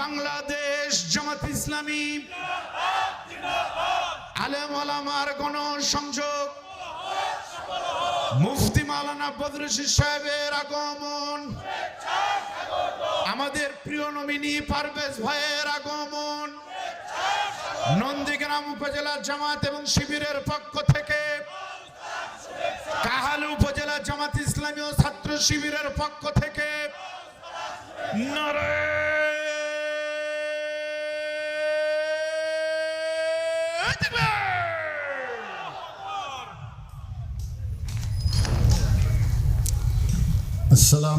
বাংলাদেশ জামাত ইসলামী। আলেম ওলামার গণ সংযোগ মুফতি মাওলানা বদরুশি সাহেবের আগমন। আমাদের প্রিয় নমিনী পারভেজ ভাইয়ের আগমন। নন্দীগ্রাম উপজেলা জামাত এবং শিবিরের পক্ষ থেকে কাহালু উপজেলা জামাত ইসলামী ও ছাত্র শিবিরের পক্ষ থেকে السلام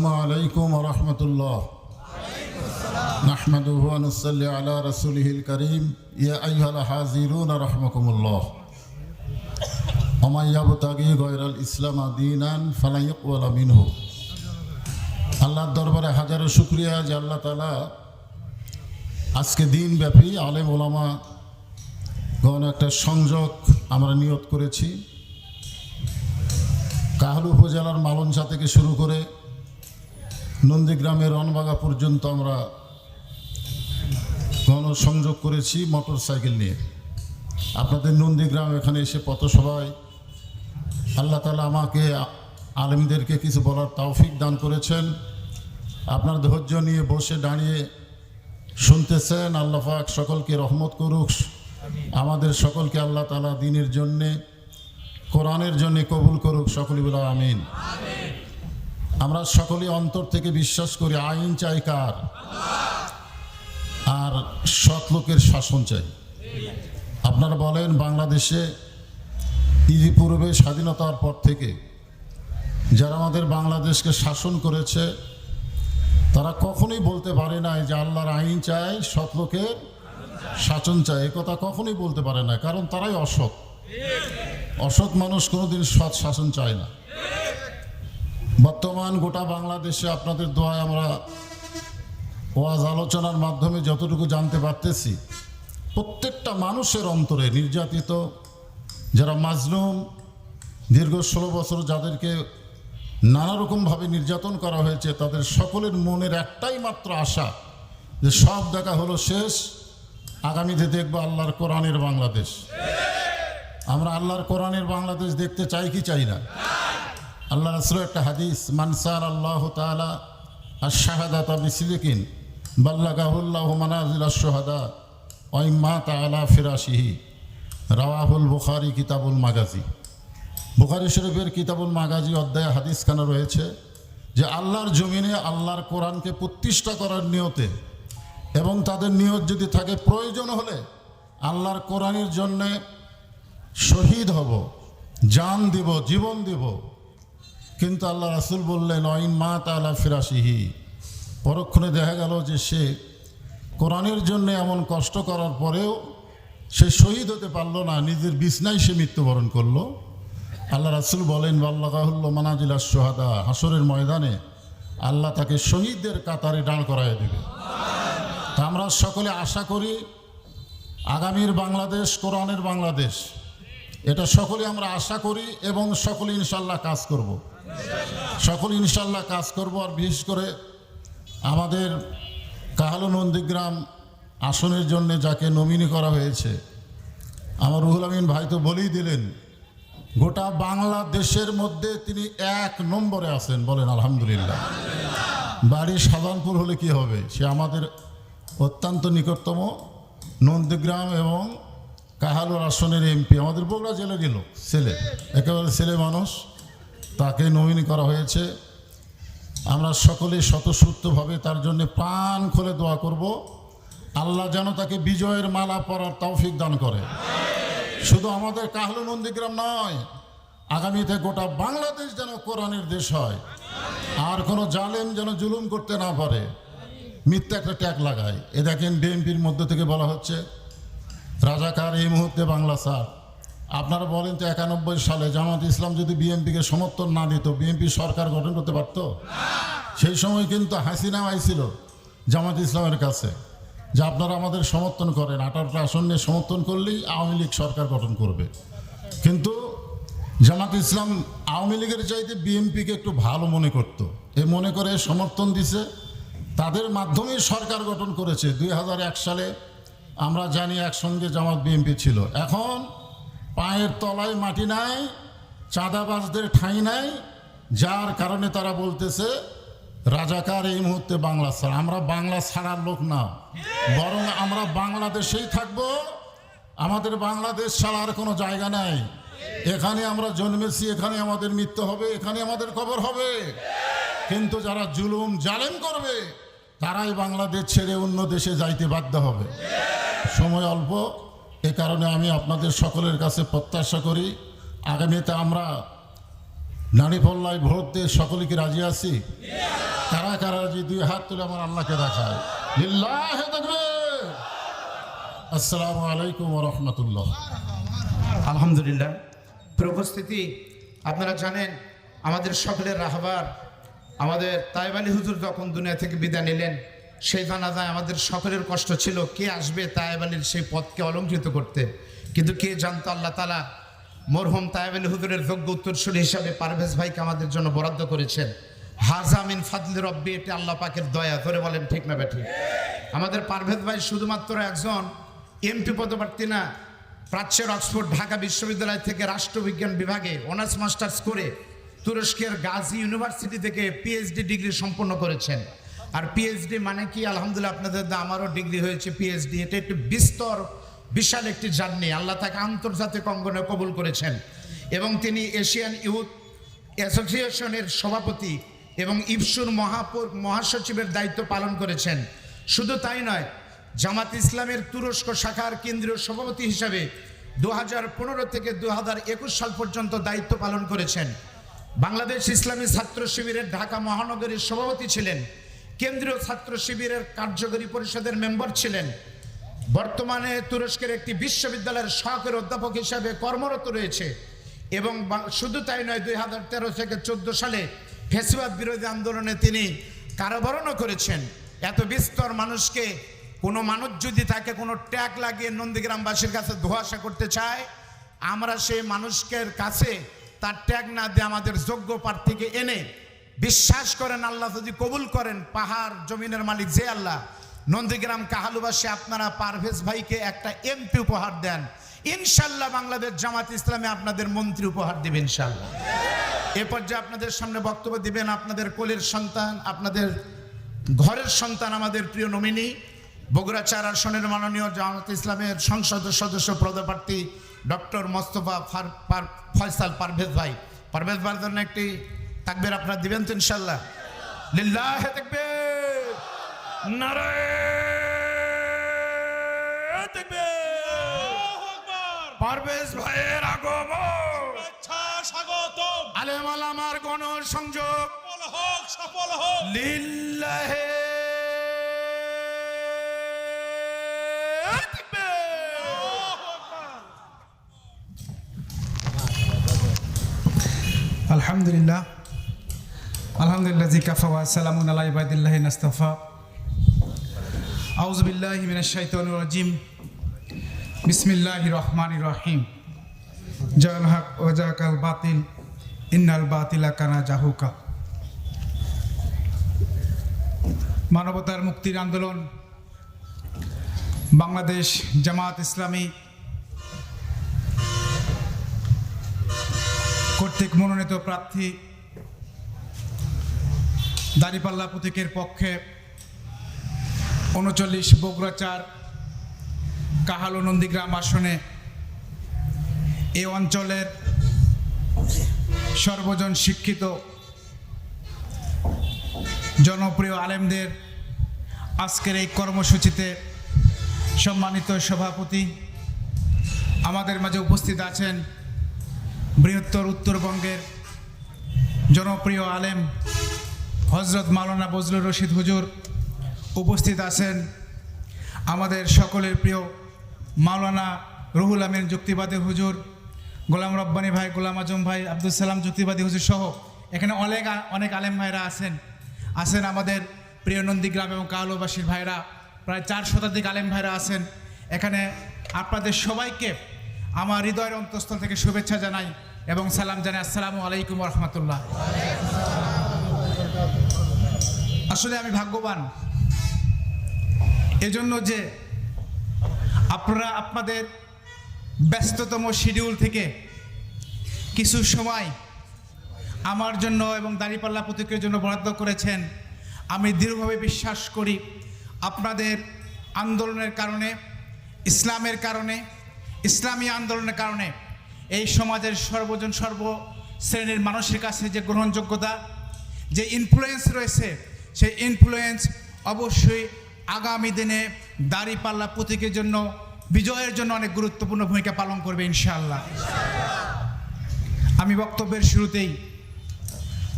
عليكم ورحمة الله. نحمده ونصلي على رسوله الكريم. يا أيها الحاضرون رحمكم الله. ومن يبتغي غير الإسلام دينا فلن يقبل منه. আল্লাহর দরবারে হাজারো শুক্রিয়া যে আল্লাহ তালা আজকে দিনব্যাপী আলেম ওলামা গণ একটা সংযোগ আমরা নিয়ত করেছি। কাহালু উপজেলার মালঞ্চা থেকে শুরু করে নন্দীগ্রামের রনবাগা পর্যন্ত আমরা গণসংযোগ করেছি মোটর সাইকেল নিয়ে। আপনাদের নন্দীগ্রাম এখানে এসে পথসভায় আল্লাহ তালা আমাকে আলেমদেরকে কিছু বলার তৌফিক দান করেছেন। আপনার ধৈর্য নিয়ে বসে দাঁড়িয়ে শুনতেছেন, আল্লাহ পাক সকলকে রহমত করুক। আমাদের সকলকে আল্লাহ তালা দিনের জন্যে, কোরআনের জন্য কবুল করুক সকলে বলে আমিন। আমরা সকলে অন্তর থেকে বিশ্বাস করি, আইন চাই কার? আর সৎ লোকের শাসন চাই। আপনারা বলেন, বাংলাদেশে ইতিপূর্বে স্বাধীনতার পর থেকে যারা আমাদের বাংলাদেশকে শাসন করেছে তারা কখনোই বলতে পারে না যে আল্লাহর আইন চাই সৎ লোকের শাসন এ কথা কখনোই বলতে পারে না, কারণ তারাই অসৎ। অসৎ মানুষ কোনোদিন সৎ শাসন চায় না। বর্তমান গোটা বাংলাদেশে আপনাদের দোয়ায় আমরা ওয়াজ আলোচনার মাধ্যমে যতটুকু জানতে পারতেছি, প্রত্যেকটা মানুষের অন্তরে নির্যাতিত, যারা মাজলুম, দীর্ঘ ষোলো বছর যাদেরকে নানা রকমভাবে নির্যাতন করা হয়েছে। তাদের সকলের মনের একটাই মাত্র আশা যে সব দেখা হলো শেষ। আগামীতে দেখব আল্লাহর কোরআনের বাংলাদেশ। আমরা আল্লাহর কোরআনের বাংলাদেশ দেখতে চাই কি চাই না? আল্লাহ রাসুল একটা হাদিস মানসার আল্লাহ তালা আর শাহাদাত বিসিলিকিন বাল্লাগাহুল্লাহ মানাজিল সোহাদা ওই মা তালা ফিরাসিহি রাওয়াহুল বুখারি কিতাবুল মাগাজি। বুখারি শরীফের কিতাবুল মাগাজি অধ্যায় হাদিস খানা রয়েছে যে আল্লাহর জমিনে আল্লাহর কোরআনকে প্রতিষ্ঠা করার নিয়তে এবং তাদের নিয়ত যদি থাকে প্রয়োজন হলে আল্লাহর কোরআনের জন্যে শহীদ হব, জান দিব, জীবন দিব। কিন্তু আল্লাহ রাসুল বললেন, অইন মা তালা ফিরাসিহি পরক্ষণে দেখা গেল যে সে কোরআনের জন্য এমন কষ্ট করার পরেও সে শহীদ হতে পারল না, নিজের বিছনায় সে মৃত্যুবরণ করল। আল্লাহ রাসুল বলেন মানাজিলা সোহাদা হাসরের ময়দানে আল্লাহ তাকে শহীদদের কাতারে দাঁড় করায় দেবে তা আমরা সকলে আশা করি, আগামীর বাংলাদেশ, কোরআনের বাংলাদেশ, এটা সকলে আমরা আশা করি এবং সকলে ইনশাল্লাহ কাজ করব। সকলে ইনশাল্লাহ কাজ করব আর বিশেষ করে আমাদের কাহালু নন্দীগ্রাম আসনের জন্য যাকে নমিনি করা হয়েছে, আমার রুহুল আমিন ভাই তো বলেই দিলেন গোটা বাংলাদেশের মধ্যে তিনি এক নম্বরে আছেন, বলেন আলহামদুলিল্লাহ। বাড়ি সাধারণপুর হলে কি হবে? সে আমাদের অত্যন্ত নিকটতম নন্দীগ্রাম এবং কাহালুর আসনের এমপি। আমাদের বগুড়া জেলারই লোক ছেলে, একেবারে ছেলে মানুষ। তাকে নমিনি করা হয়েছে। আমরা সকলে স্বতঃস্ফূর্তভাবে তার জন্য প্রাণ খুলে দোয়া করব। আল্লাহ যেন তাকে বিজয়ের মালা পরার তৌফিক দান করে। শুধু আমাদের কাহলু নন্দীগ্রাম নয়, আগামীতে গোটা বাংলাদেশ যেন কোরআনের দেশ হয়। আর কোনো জালেম যেন জুলুম করতে না পারে। মিথ্যা একটা ট্যাগ লাগায়। এ দেখেন বিএনপির মধ্য থেকে বলা হচ্ছে, রাজাকার এই মুহূর্তে বাংলা স্যার। আপনারা বলেন তো একানব্বই সালে জামাত ইসলাম যদি বিএনপিকে সমর্থন না দিত, বিএনপি সরকার গঠন করতে পারত? সেই সময় কিন্তু হাসিনা আইছিল জামাত ইসলামের কাছে। যে আপনারা আমাদের সমর্থন করেন, আঠারোটা আসন সমর্থন করলেই আওয়ামী লীগ সরকার গঠন করবে। কিন্তু জামাত ইসলাম আওয়ামী লীগের চাইতে বিএনপিকে একটু ভালো মনে করতো। এ মনে করে সমর্থন দিছে, তাদের মাধ্যমেই সরকার গঠন করেছে। দুই হাজার এক সালে আমরা জানি একসঙ্গে জামাত বিএনপি ছিল। এখন পায়ের তলায় মাটি নাই, চাঁদাবাজদের ঠাঁই নাই, যার কারণে তারা বলতেছে রাজাকার এই মুহূর্তে বাংলা ছাড়া। আমরা বাংলা ছাড়ার লোক না। বরং আমরা বাংলাদেশেই থাকব। আমাদের বাংলাদেশ ছাড়ার কোনো জায়গা নাই। এখানে আমরা জন্মেছি, এখানে আমাদের মৃত্যু হবে, এখানে আমাদের কবর হবে। কিন্তু যারা জুলুম, জালেম করবে, তারাই বাংলাদেশ ছেড়ে অন্য দেশে যাইতে বাধ্য হবে। সময় অল্প। এ কারণে আমি আপনাদের সকলের কাছে প্রত্যাশা করি, আগামীতে আমরা নারীপল্লায় ভোট দিয়ে সকলে কি রাজি আছি? কারা কারা রাজি? দুই হাত তুলে আমার আল্লাহকে দেখায়। লিল্লাহে আলাইকুম রহমতুল্লাহ। আলহামদুলিল্লাহ। উপস্থিতি আপনারা জানেন, আমাদের সকলের রাহবার, আমাদের তাইব আলী হুজুর যখন দুনিয়া থেকে বিদায় নিলেন, সেই জানাজায় আমাদের সকলের কষ্ট ছিল, কে আসবে তাইব আলীর সেই পথকে অলঙ্কৃত করতে। কিন্তু কে জানতো আল্লাহ তালা মরহুম তাইব আলী হুজুরের যোগ্য উত্তরসূরি হিসাবে পারভেজ ভাইকে আমাদের জন্য বরাদ্দ করেছেন। হাজামিন ফাদলি রব্বি, এটি আল্লাহ পাকের দয়া। ধরে বলেন, ঠিক না ঠিক আমাদের পারভেজ ভাই শুধুমাত্র একজন এমপি পদপ্রার্থী না, প্রাচ্যের অক্সফোর্ড, ঢাকা বিশ্ববিদ্যালয় থেকে রাষ্ট্রবিজ্ঞান বিভাগে, অনার্স, মাস্টার্স করে তুরস্কের গাজী ইউনিভার্সিটি থেকে পিএইচডি ডিগ্রি সম্পন্ন করেছেন। আর পিএইচডি মানে কি? আলহামদুলিল্লাহ আপনাদের আমারও ডিগ্রি হয়েছে পিএইচডি এটা একটি বিস্তর বিশাল একটি জার্নি। আল্লাহ তাকে আন্তর্জাতিক অঙ্গনে কবুল করেছেন। এবং তিনি এশিয়ান ইউথ অ্যাসোসিয়েশনের সভাপতি এবং ইফসুর মহাপুর, মহাসচিবের দায়িত্ব পালন করেছেন। শুধু তাই নয়, জামাত ইসলামের তুরস্ক শাখার কেন্দ্রীয় সভাপতি হিসাবে দু পনেরো থেকে দু সাল পর্যন্ত দায়িত্ব পালন করেছেন। বাংলাদেশ ইসলামী ছাত্র শিবিরের ঢাকা মহানগরীর সভাপতি ছিলেন। কেন্দ্রীয় ছাত্র শিবিরের কার্যকরী পরিষদের মেম্বার ছিলেন। বর্তমানে তুরস্কের একটি বিশ্ববিদ্যালয়ের সহকারী অধ্যাপক হিসাবে কর্মরত রয়েছে এবং শুধু তাই নয়, দুই হাজার তেরো থেকে চোদ্দ সালে ফেসিবাদ বিরোধী আন্দোলনে তিনি কারাবরণও করেছেন। এত বিস্তর মানুষকে, কোনো মানুষ যদি তাকে কোনো ট্যাগ লাগিয়ে নন্দীগ্রামবাসীর কাছে ধোয়াশা করতে চায়, আমরা সেই মানুষকে কাছে তার ট্যাগ না দিয়ে আমাদের যোগ্য প্রার্থীকে এনে বিশ্বাস করেন, আল্লাহ যদি কবুল করেন, পাহাড় জমিনের মালিক যে আল্লাহ নন্দীগ্রাম কাহালুবাসী, আপনারা পারভেজ ভাইকে একটা এমপি উপহার দেন। ইনশাল্লাহ বাংলাদেশ জামাত ইসলামে আপনাদের মন্ত্রী উপহার দেবে, ইনশাল্লাহ। এ পর্যায়ে আপনাদের সামনে বক্তব্য দিবেন আপনাদের কোলের সন্তান, আপনাদের ঘরের সন্তান, আমাদের প্রিয় নমিনী, বগুড়া চার আসনের মাননীয় জামাত ইসলামের সংসদ সদস্য, পদপ্রার্থী ডক্টর মোস্তফা ফার ফয়সাল পারভেজ ভাই। পারভেজ ভাইয়ের জন্য একটি তাকবের আপনারা দিবেন তো, ইনশাল্লাহ? লিল্লাহ তাকবীর। তাকবীর পারভেজ ভাইয়ের আগমন। আচ্ছা স্বাগতম। আলেম আলামার গণ সংযোগ। সফল হোক সফল হোক। লিল্লাহে আলহামদুলিল্লাহ। আলহামদুলিল্লাহ জি কাফা ওয়া সালামুন আলা ইবাদিল্লাহি নাস্তাফা। আউযু বিল্লাহি মিনাশ শাইতানির রাজিম। বিসমিল্লাহির রহমানির রহিম। জাল হক বাতিল, ইন্নাল বাতিলা কানা জাহুকা। মানবতার মুক্তির আন্দোলন, বাংলাদেশ জামাত ইসলামী কর্তৃক মনোনীত প্রার্থী দাঁড়িপাল্লা প্রতীকের পক্ষে উনচল্লিশ বগুড়াচার কাহালো নন্দীগ্রাম আসনে এ অঞ্চলের সর্বজন শিক্ষিত, জনপ্রিয় আলেমদের আজকের এই কর্মসূচিতে সম্মানিত সভাপতি। আমাদের মাঝে উপস্থিত আছেন বৃহত্তর উত্তরবঙ্গের জনপ্রিয় আলেম হজরত মাওলানা বজলুর রশিদ হুজুর উপস্থিত আছেন আমাদের সকলের প্রিয় মাওলানা রুহুল আমিন যুক্তিবাদী হুজুর, গোলাম রব্বানী ভাই, গোলাম আজম ভাই, আব্দুল সালাম যুক্তিবাদী হুজুর সহ এখানে অনেক অনেক আলেম ভাইরা আছেন। আছেন আমাদের প্রিয় নন্দীগ্রাম এবং কালোবাসীর ভাইরা, প্রায় চার শতাধিক আলেম ভাইরা আছেন। এখানে আপনাদের সবাইকে আমার হৃদয়ের অন্তঃস্থল থেকে শুভেচ্ছা জানাই এবং সালাম জানাই। আসসালামু আলাইকুম রহমতুল্লাহ। আসলে আমি ভাগ্যবান এজন্য যে আপনারা আপনাদের ব্যস্ততম শিডিউল থেকে কিছু সময় আমার জন্য এবং দাঁড়িপাল্লা প্রতীকের জন্য বরাদ্দ করেছেন, আমি দৃঢ়ভাবে বিশ্বাস করি আপনাদের আন্দোলনের কারণে, ইসলামের কারণে, ইসলামী আন্দোলনের কারণে এই সমাজের সর্বজন সর্ব শ্রেণির মানুষের কাছে যে গ্রহণযোগ্যতা, যে ইনফ্লুয়েন্স রয়েছে, সেই ইনফ্লুয়েন্স অবশ্যই আগামী দিনে দাঁড়িপাল্লা প্রতীকের জন্য, বিজয়ের জন্য অনেক গুরুত্বপূর্ণ ভূমিকা পালন করবে ইনশাআল্লাহ। আমি বক্তব্যের শুরুতেই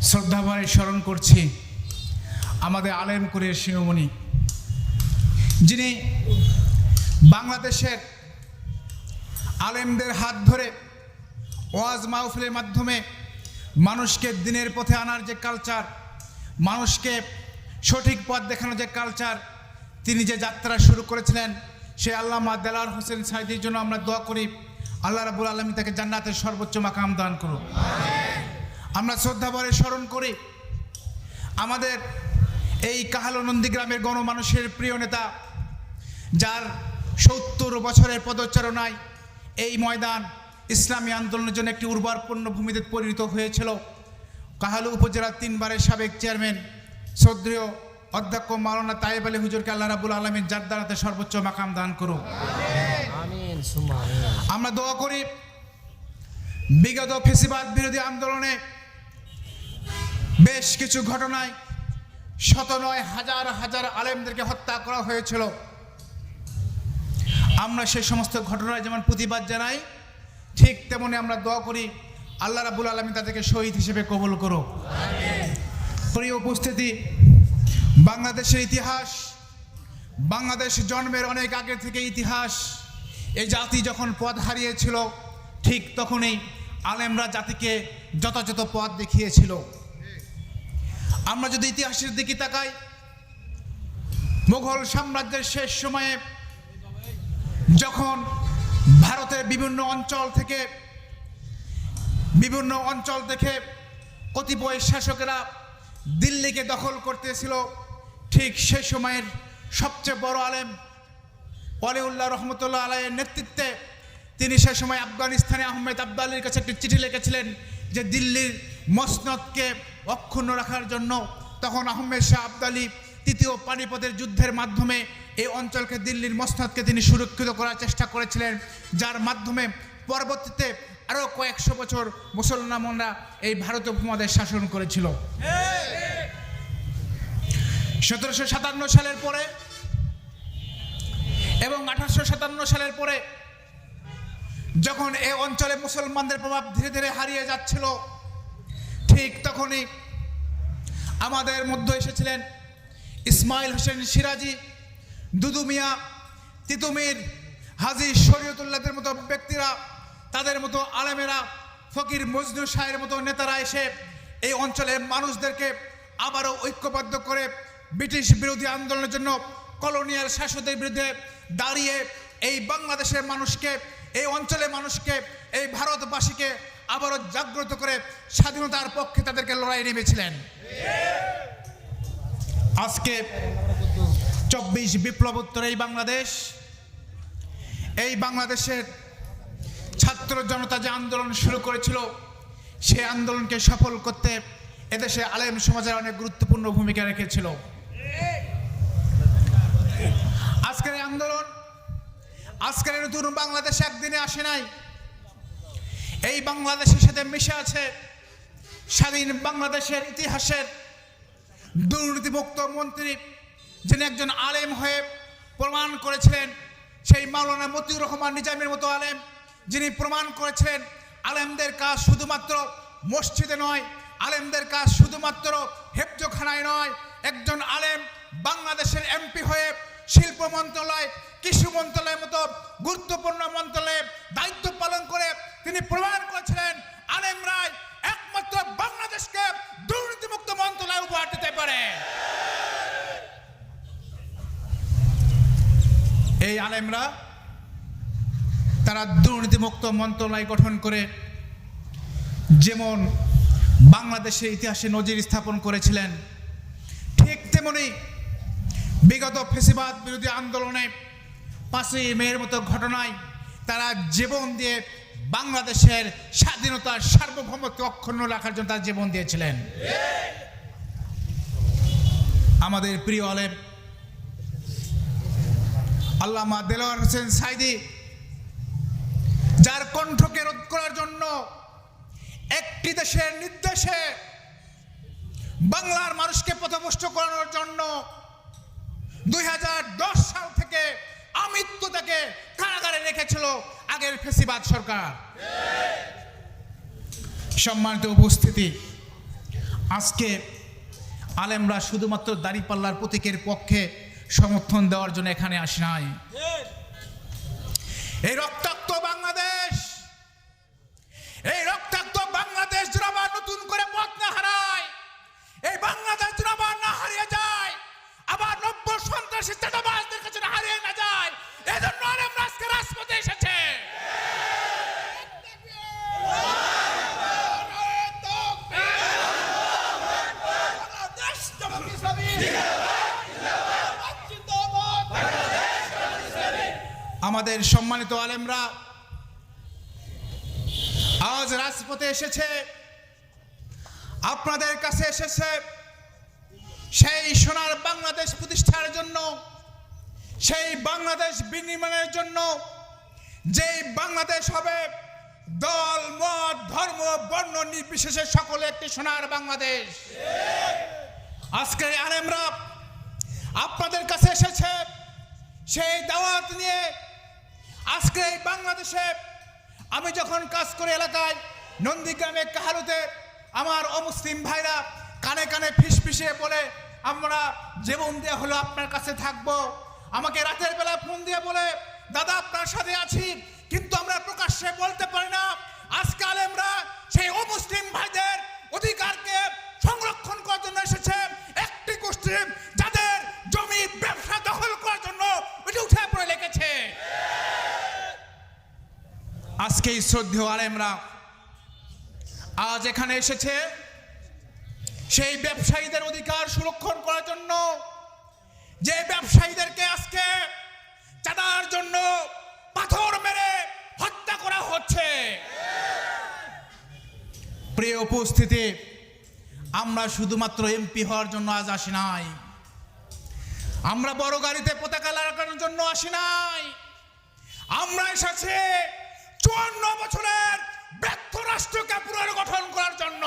শ্রদ্ধাভরে স্মরণ করছি আমাদের আলেম করে শিরোমণি, যিনি বাংলাদেশের আলেমদের হাত ধরে ওয়াজ মাহফিলের মাধ্যমে মানুষকে দিনের পথে আনার যে কালচার মানুষকে সঠিক পথ দেখানোর যে কালচার তিনি যে যাত্রা শুরু করেছিলেন সে আল্লামা দেলার হোসেন সাইদির জন্য আমরা দোয়া করি আল্লাহ রাবুল আলমী তাকে জান্নাতের সর্বোচ্চ মাকাম দান করুন। আমরা শ্রদ্ধাভরে স্মরণ করি আমাদের এই কাহালো নন্দীগ্রামের গণমানুষের প্রিয় নেতা যার সত্তর বছরের পদচারণায় এই ময়দান ইসলামী আন্দোলনের জন্য একটি উর্বরপূর্ণ ভূমিতে পরিণত হয়েছিল। কাহালু উপজেলার তিনবারের সাবেক চেয়ারম্যান শ্রদ্ধেয় অধ্যক্ষ মাওলানা তাইব আলী হুজুরকে আল্লাহ রাবুল আলমীর জাদ্দারাতে সর্বোচ্চ মাকাম দান করুন আমিন আমরা দোয়া করি বিগত ফেসিবাদ বিরোধী আন্দোলনে বেশ কিছু ঘটনায় শত নয় হাজার হাজার আলেমদেরকে হত্যা করা হয়েছিল। আমরা সেই সমস্ত ঘটনায় যেমন প্রতিবাদ জানাই ঠিক তেমনি আমরা দোয়া করি আল্লাহ রাবুল আলমী তাদেরকে শহীদ হিসেবে কবুল করো প্রিয় উপস্থিতি বাংলাদেশের ইতিহাস, বাংলাদেশ জন্মের অনেক আগে থেকে ইতিহাস। এই জাতি যখন পথ হারিয়েছিল, ঠিক তখনই আলেমরা জাতিকে যথাযথ পথ দেখিয়েছিল। আমরা যদি ইতিহাসের দিকে তাকাই, মুঘল সাম্রাজ্যের শেষ সময়ে যখন ভারতের বিভিন্ন অঞ্চল থেকে, বিভিন্ন অঞ্চল থেকে কতিপয় শাসকেরা দিল্লিকে দখল করতেছিল ঠিক সে সময়ের সবচেয়ে বড় আলেম ওয়ালিউল্লাহ রহমতুল্লাহ আলাইয়ের নেতৃত্বে তিনি সে সময় আফগানিস্তানে আহমেদ আবদালির কাছে একটি চিঠি লিখেছিলেন যে দিল্লির মসনদকে অক্ষুণ্ণ রাখার জন্য তখন আহমেদ শাহ আবদালি তৃতীয় পানিপথের যুদ্ধের মাধ্যমে এই অঞ্চলকে দিল্লির মসনদকে তিনি সুরক্ষিত করার চেষ্টা করেছিলেন, যার মাধ্যমে পরবর্তীতে আরও কয়েকশো বছর মুসলমানরা এই ভারতীয় উপমহাদেশ শাসন করেছিল। সতেরোশো সাতান্ন সালের পরে এবং আঠারোশো সাতান্ন সালের পরে যখন এ অঞ্চলে মুসলমানদের প্রভাব ধীরে ধীরে হারিয়ে যাচ্ছিল, ঠিক তখনই আমাদের মধ্যে এসেছিলেন ইসমাইল হোসেন সিরাজি, দুদু মিয়া তিতুমির হাজি শরীয়তুল্লাহদের মতো ব্যক্তিরা, তাদের মতো আলেমেরা, ফকির মজনু শাহের মতো নেতারা এসে এই অঞ্চলের মানুষদেরকে আবারও ঐক্যবদ্ধ করে ব্রিটিশ বিরোধী আন্দোলনের জন্য কলোনিয়াল শাসকদের বিরুদ্ধে দাঁড়িয়ে এই বাংলাদেশের মানুষকে, এই অঞ্চলের মানুষকে, এই ভারতবাসীকে আবারও জাগ্রত করে স্বাধীনতার পক্ষে তাদেরকে লড়াই নেমেছিলেন। আজকে চব্বিশ বিপ্লবোত্তর এই বাংলাদেশ, এই বাংলাদেশের ছাত্র জনতা যে আন্দোলন শুরু করেছিল, সেই আন্দোলনকে সফল করতে এদেশে আলেম সমাজের অনেক গুরুত্বপূর্ণ ভূমিকা রেখেছিল। আজকের আন্দোলন, আজকের নতুন বাংলাদেশ একদিনে আসে নাই। এই বাংলাদেশের সাথে মিশে আছে স্বাধীন বাংলাদেশের ইতিহাসের দুর্নীতিমুক্ত মন্ত্রী যিনি একজন আলেম হয়ে প্রমাণ করেছিলেন, সেই মাওলানা মতিউর রহমান নিজামের মতো আলেম যিনি প্রমাণ করেছিলেন, আলেমদের কাজ শুধুমাত্র মসজিদে নয়, আলেমদের কাজ শুধুমাত্র হেফজোখানায় নয়, একজন আলেম বাংলাদেশের এমপি হয়ে শিল্প মন্ত্রণালয়, কৃষি মন্ত্রণালয়ের মতো গুরুত্বপূর্ণ মন্ত্রণালয়ে দায়িত্ব পালন করে তিনি প্রমাণ করেছিলেন, আলেম রায় একমাত্র বাংলাদেশকে দুর্নীতিমুক্ত মন্ত্রণালয় উপহার দিতে পারে। এই আলেমরা তারা দুর্নীতিমুক্ত মন্ত্রণালয় গঠন করে যেমন বাংলাদেশের ইতিহাসে নজির স্থাপন করেছিলেন, ঠিক তেমনি বিগত ফেসিবাদ বিরোধী আন্দোলনে পাঁচই মেয়ের মতো ঘটনায় তারা জীবন দিয়ে বাংলাদেশের স্বাধীনতার সার্বভৌমত্ব অক্ষুণ্ণ রাখার জন্য তারা জীবন দিয়েছিলেন। আমাদের প্রিয় আলেম, আল্লামা দেলোয়ার হোসেন সাইদি, যার কণ্ঠকে রোধ করার জন্য একটি দেশের নির্দেশে বাংলার মানুষকে পথভ্রষ্ট করানোর জন্য দুই সাল থেকে আমৃত্যু তাকে কারাগারে রেখেছিল আগের ফেসিবাদ সরকার। সম্মানিত উপস্থিতি, আজকে আলেমরা শুধুমাত্র দাড়িপাল্লার প্রতীকের পক্ষে সমর্থন দেওয়ার জন্য এখানে আসে নাই। এই রক্তাক্ত বাংলাদেশ, এই রক্তাক্ত সন্ত্রাসী চাঁদাবাজদের কাছে হারিয়ে না যায়, এজন্য আজকে রাজপথে এসেছে। আমাদের সম্মানিত আলেমরা, আজ রাজপথে এসেছে, আপনাদের কাছে এসেছে সেই সোনার বাংলাদেশ প্রতিষ্ঠার জন্য, সেই বাংলাদেশ বিনিময়ের জন্য, যেই বাংলাদেশ হবে দল, মত, ধর্ম, বর্ণ নির্বিশেষে সকলে একটি সোনার বাংলাদেশ। আজকে আলেমরা আপনাদের কাছে এসেছে সেই দাওয়াত নিয়ে। আজকে এই বাংলাদেশে আমি যখন কাজ করি এলাকায়, নন্দীগ্রামে কাহালুতে আমার অমুসলিম ভাইরা কানে কানে ফিস ফিসিয়ে বলে আমরা জীবন দেওয়া হলো আপনার কাছে থাকব। আমাকে রাতের বেলা ফোন দিয়ে বলে, দাদা, আপনার সাথে আছি, কিন্তু আমরা প্রকাশ্যে বলতে পারি না। আজকে আলেমরা সেই অমুসলিম ভাইদের অধিকারকে সংরক্ষণ করার জন্য এসেছে। একটি গোষ্ঠী যাদের জমি ব্যবসা দখল করার জন্য ওইটা উঠে পড়ে লেগেছে। আজকে এই শ্রদ্ধেয় আলেমরা, আজ এখানে এসেছে সেই ব্যবসায়ীদের অধিকার সুরক্ষণ করার জন্য, যে ব্যবসায়ীদেরকে আজকে চাঁদার জন্য পাথর মেরে হত্যা করা হচ্ছে। প্রিয় উপস্থিতি, আমরা শুধুমাত্র এমপি হওয়ার জন্য আজ আসি নাই। আমরা বড় গাড়িতে পতাকা লাগানোর জন্য আসি নাই। আমরা এসেছি চুয়ান্ন বছরের ব্যর্থ রাষ্ট্রকে পুনর্গঠন করার জন্য।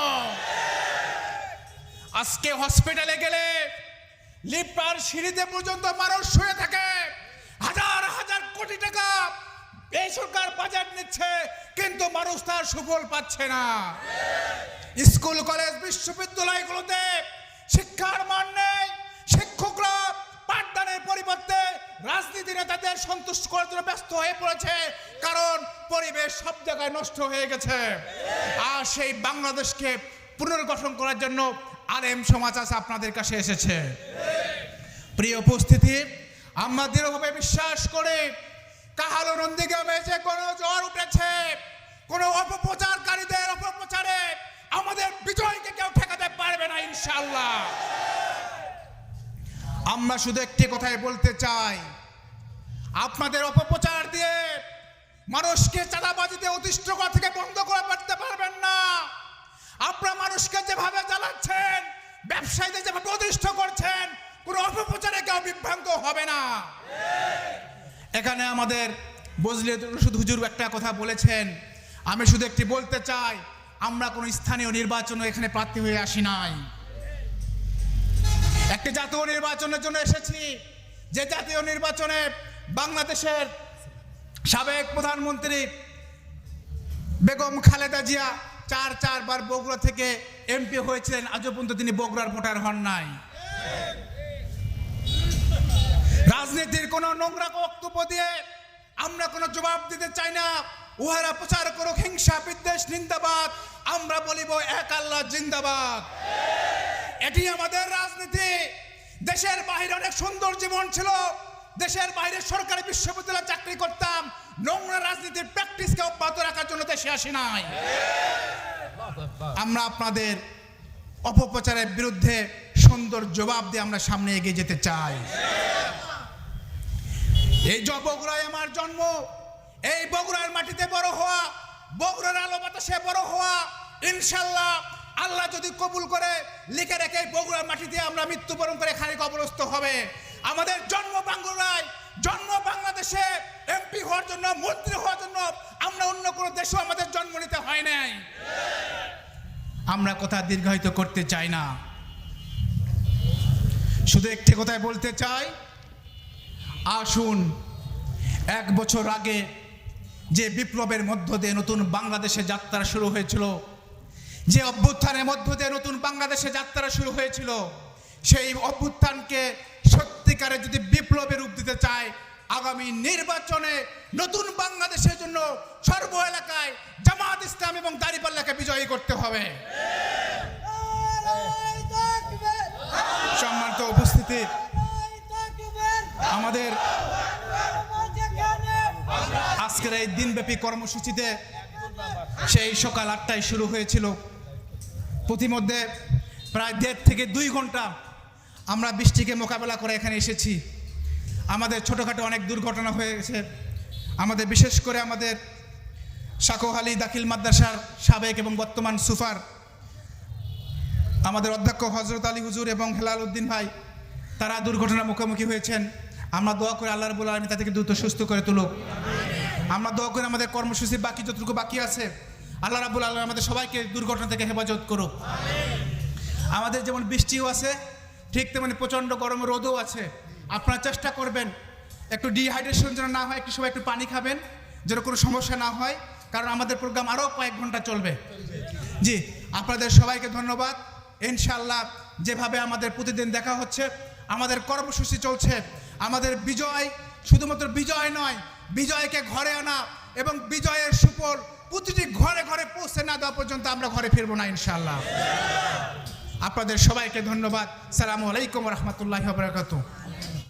আজকে হসপিটালে গেলে লিপার সিঁড়িতে পর্যন্ত মানুষ শুয়ে থাকে। হাজার হাজার কোটি টাকা এই সরকার বাজেট নিচ্ছে, কিন্তু মানুষ তার সুফল পাচ্ছে না। স্কুল কলেজ বিশ্ববিদ্যালয়গুলোতে শিক্ষার মান নেই, শিক্ষকরা পাঠদানের পরিবর্তে রাজনীতি নেতাদের সন্তুষ্ট করার জন্য ব্যস্ত হয়ে পড়েছে, কারণ পরিবেশ সব জায়গায় নষ্ট হয়ে গেছে। আর সেই বাংলাদেশকে পুনর্গঠন করার জন্য আলেম সমাজ আজ আপনাদের কাছে এসেছে। প্রিয় উপস্থিতি আমরা দৃঢ়ভাবে বিশ্বাস করে কাহালো নন্দীগ্রামে যে কোনো জ্বর উঠেছে, কোনো অপপ্রচারকারীদের অপপ্রচারে আমাদের বিজয়কে কেউ ঠেকাতে পারবে না ইনশাল্লাহ আমরা শুধু একটি কথাই বলতে চাই, আপনাদের অপপ্রচার দিয়ে মানুষকে চাঁদাবাজিতে অতিষ্ঠ থেকে বন্ধ করে পারতে পারবেন না। আপনারা মানুষকে যেভাবে জ্বালাচ্ছেন, ব্যবসায়ীদের যেভাবে অতিষ্ঠ করছেন, কোনো অপপ্রচারে কেউ বিভ্রান্ত হবে না। এখানে আমাদের বজলে শুধু হুজুর একটা কথা বলেছেন, আমি শুধু একটি বলতে চাই, আমরা কোনো স্থানীয় নির্বাচনে এখানে প্রার্থী হয়ে আসি নাই। একটি জাতীয় নির্বাচনের জন্য এসেছি, যে জাতীয় নির্বাচনে বাংলাদেশের সাবেক প্রধানমন্ত্রী বেগম খালেদা জিয়া চার চারবার বগুড়া থেকে এমপি হয়েছিলেন, আজও পর্যন্ত তিনি বগুড়ার ভোটার হন নাই। রাজনীতির কোনো নোংরা বক্তব্য দিয়ে আমরা কোনো জবাব দিতে চাই না। উহারা প্রচার করুক, হিংসা, বিদ্বেষ, নিন্দাবাদ, আমরা বলিব এক আল্লাহ, জিন্দাবাদ। এটি আমাদের রাজনীতি। দেশের বাইরে অনেক সুন্দর জীবন ছিল। দেশের বাইরে সরকারি বিশ্ববিদ্যালয়ে চাকরি করতাম। নোংরা রাজনীতির প্র্যাকটিসকে অব্যাহত রাখার জন্য দেশে আসি নাই। আমরা আপনাদের অপপ্রচারের বিরুদ্ধে সুন্দর জবাব দিয়ে আমরা সামনে এগিয়ে যেতে চাই। এই যে বগুড়ায় আমার জন্ম, এই বগুড়ার মাটিতে বড় হওয়া, বগুড়ার আলো বাতাসে বড় হওয়া, ইনশাল্লাহ আল্লাহ যদি কবুল করে লিখে রেখে বগুড়ার মাটিতে আমরা মৃত্যুবরণ করে খালি কবরস্থ হবে। আমাদের জন্ম বাংলায় জন্ম বাংলাদেশে এমপি হওয়ার জন্য, মন্ত্রী হওয়ার জন্য আমরা অন্য কোনো দেশেও আমাদের জন্ম নিতে হয় নাই। আমরা কথা দীর্ঘায়িত করতে চাই না। শুধু একটি কথাই বলতে চাই, আসুন, এক বছর আগে যে বিপ্লবের মধ্য দিয়ে নতুন বাংলাদেশে যাত্রা শুরু হয়েছিল, যে অভ্যুত্থানের মধ্য দিয়ে নতুন বাংলাদেশে যাত্রা শুরু হয়েছিল, সেই অভ্যুত্থানকে সত্যিকারে যদি বিপ্লবের রূপ দিতে চায়, আগামী নির্বাচনে নতুন বাংলাদেশের জন্য সর্ব এলাকায় জামাত ইসলাম এবং দাঁড়িপাল্লাকে বিজয়ী করতে হবে। সম্মানিত উপস্থিতি, আমাদের আজকের এই দিনব্যাপী কর্মসূচিতে সেই সকাল আটটায় শুরু হয়েছিল। প্রতিমধ্যে প্রায় দেড় থেকে দুই ঘণ্টা আমরা বৃষ্টিকে মোকাবেলা করে এখানে এসেছি। আমাদের ছোটোখাটো অনেক দুর্ঘটনা হয়েছে। আমাদের বিশেষ করে আমাদের শাকোহালি দাখিল মাদ্রাসার সাবেক এবং বর্তমান সুফার, আমাদের অধ্যক্ষ হজরত আলী হুজুর এবং হেলাল উদ্দিন ভাই, তারা দুর্ঘটনার মুখোমুখি হয়েছেন। আমরা দোয়া করে আল্লাহ রবুল আলমী তাদেরকে দ্রুত সুস্থ করে তুলুক। আমরা দোয়া করে আমাদের কর্মসূচি বাকি যতটুকু বাকি আছে, আল্লাহ রাবুল আল্লাহ আমাদের সবাইকে দুর্ঘটনা থেকে হেফাজত করুক। আমাদের যেমন বৃষ্টিও আছে ঠিক তেমনি প্রচণ্ড গরম রোদও আছে। আপনারা চেষ্টা করবেন একটু ডিহাইড্রেশন যেন না হয়, একটু সবাই একটু পানি খাবেন, যেন কোনো সমস্যা না হয়, কারণ আমাদের প্রোগ্রাম আরও কয়েক ঘণ্টা চলবে। জি, আপনাদের সবাইকে ধন্যবাদ। ইনশাল্লাহ যেভাবে আমাদের প্রতিদিন দেখা হচ্ছে, আমাদের কর্মসূচি চলছে, আমাদের বিজয় শুধুমাত্র বিজয় নয়, বিজয়কে ঘরে আনা এবং বিজয়ের সুফল প্রতিটি ঘরে ঘরে পৌঁছে না দেওয়া পর্যন্ত আমরা ঘরে ফিরবো না ইনশাল্লাহ আপনাদের সবাইকে ধন্যবাদ। সালামু আলাইকুম রহমতুল্লাহ বরাকাতু